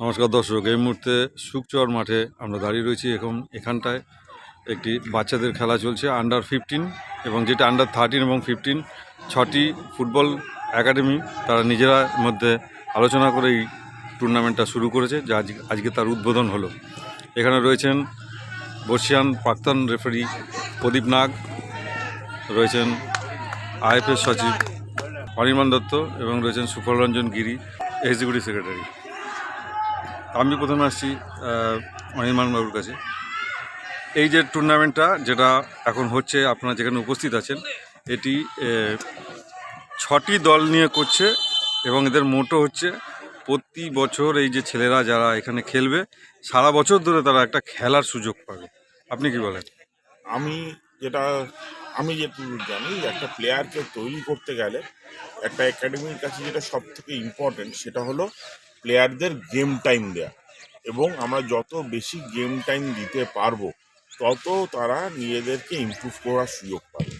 নমস্কার দর্শক, এই মুহূর্তে সুকচর মাঠে আমরা দাঁড়িয়ে রয়েছি এখন এখানটায়। একটি বাচ্চাদের খেলা চলছে আন্ডার ফিফটিন এবং যেটা আন্ডার থার্টিন এবং ফিফটিন ছটি ফুটবল একাডেমি তারা নিজেরা মধ্যে আলোচনা করে এই টুর্নামেন্টটা শুরু করেছে, যা আজ- আজকে তার উদ্বোধন হলো। এখানে রয়েছেন বর্ষিয়ান প্রাক্তন রেফারি প্রদীপ নাগ, রয়েছেন আইএফএস সচিব অনির্বাণ দত্ত এবং রয়েছেন সুফল রঞ্জন গিরি এক্সিকিউটিভ সেক্রেটারি আমি প্রথমে আসছি অনির্বাণ বাবুর কাছে। এই যে টুর্নামেন্টটা যেটা এখন হচ্ছে, আপনারা যেখানে উপস্থিত আছেন, এটি ছটি দল নিয়ে করছে এবং এদের মোটো হচ্ছে প্রতি বছর এই যে ছেলেরা যারা এখানে খেলবে, সারা বছর ধরে তারা একটা খেলার সুযোগ পাবে। আপনি কি বলেন? আমি যেটা, আমি যেটুকু জানি একটা প্লেয়ারকে তৈরি করতে গেলে একটা একাডেমির কাছে যেটা সব থেকে ইম্পর্টেন্ট সেটা হলো প্লেয়ারদের গেম টাইম দেয়া। এবং আমরা যত বেশি গেম টাইম দিতে পারব, তত তারা নিজেদেরকে ইমপ্রুভ করার সুযোগ পাবে।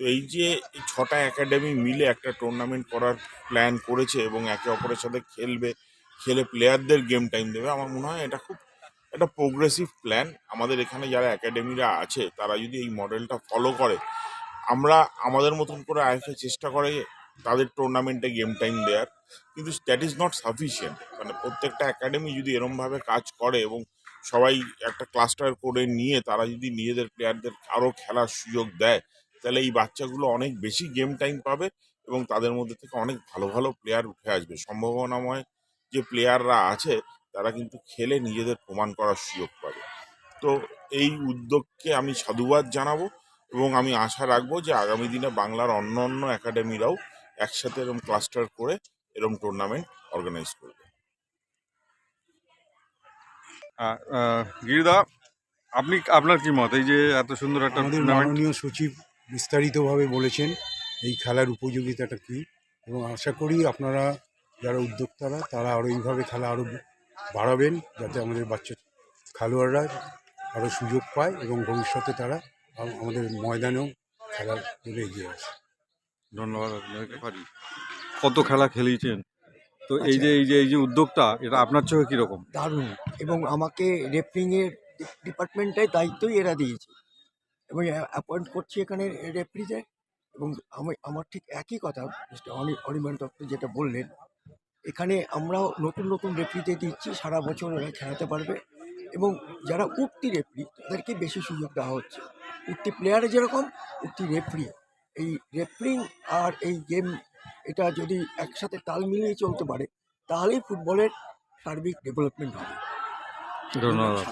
তো এই যে ছটা একাডেমি মিলে একটা টুর্নামেন্ট করার প্ল্যান করেছে এবং একে অপরের সাথে খেলবে, খেলে প্লেয়ারদের গেম টাইম দেবে, আমার মনে হয় এটা খুব একটা প্রোগ্রেসিভ প্ল্যান আমাদের এখানে যারা একাডেমিরা আছে, তারা যদি এই মডেলটা ফলো করে, আমরা আমাদের মতন করে আইএফএ চেষ্টা করে তাদের টুর্নামেন্টে গেম টাইম দেওয়ার কিন্তু দ্যাট ইজ নট সাফিসিয়েন্ট মানে প্রত্যেকটা একাডেমি যদি এরমভাবে কাজ করে এবং সবাই একটা ক্লাস্টার করে নিয়ে তারা যদি নিজেদের প্লেয়ারদের আরও খেলার সুযোগ দেয়, তাহলে এই বাচ্চাগুলো অনেক বেশি গেম টাইম পাবে এবং তাদের মধ্যে থেকে অনেক ভালো ভালো প্লেয়ার উঠে আসবে। সম্ভাবনাময় যে প্লেয়াররা আছে, তারা কিন্তু খেলে নিজেদের প্রমাণ করার সুযোগ পাবে। তো এই উদ্যোগকে আমি সাধুবাদ জানাব এবং আমি আশা রাখব যে আগামী দিনে বাংলার অন্য অন্য একাডেমিরাও একসাথে এরকম ক্লাস্টার করে এরকম টুর্নামেন্ট অর্গানাইজ করবে। গিরিদা আপনি আপনার কি মত? এই যে এত সুন্দর একটা মাননীয় সচিব বিস্তারিতভাবে বলেছেন এই খেলার উপযোগিতাটা কী এবং আশা করি আপনারা যারা উদ্যোক্তারা তারা আরও এইভাবে খেলা আরও বাড়াবেন যাতে আমাদের বাচ্চা খেলোয়াড়রা আরও সুযোগ পায় এবং ভবিষ্যতে তারা আম- আমাদের ময়দানেও খেলার জন্য এগিয়ে আসে। ধন্যবাদ আপনাকে। পারি কত খেলা খেলিয়েছেন? তো এই যে এই যে এই যে উদ্যোগটা এটা আপনার চোখে কীরকম? দারুণ। এবং আমাকে রেফারিংয়ের ডিপার্টমেন্টটাই দায়িত্বই এরা দিয়েছে। এবং অ্যাপয়েন্ট করছি এখানে রেফারিদের এবং আমি আমার ঠিক একই কথা মিস্টার অনি অনির্বাণ দত্ত যেটা বললেন এখানে আমরাও নতুন নতুন রেফারিতে দিচ্ছি সারা বছর ওরা খেলাতে পারবে। এবং যারা উঠতি রেফারি তাদেরকে বেশি সুযোগ দেওয়া হচ্ছে। উঠতি প্লেয়ারে যেরকম উঠতি রেফারি এই রেফারিং আর এই গেম এটা যদি একসাথে তাল মিলিয়ে চলতে পারে তাহলেই ফুটবলের সার্বিক ডেভেলপমেন্ট হবে। ধন্যবাদ।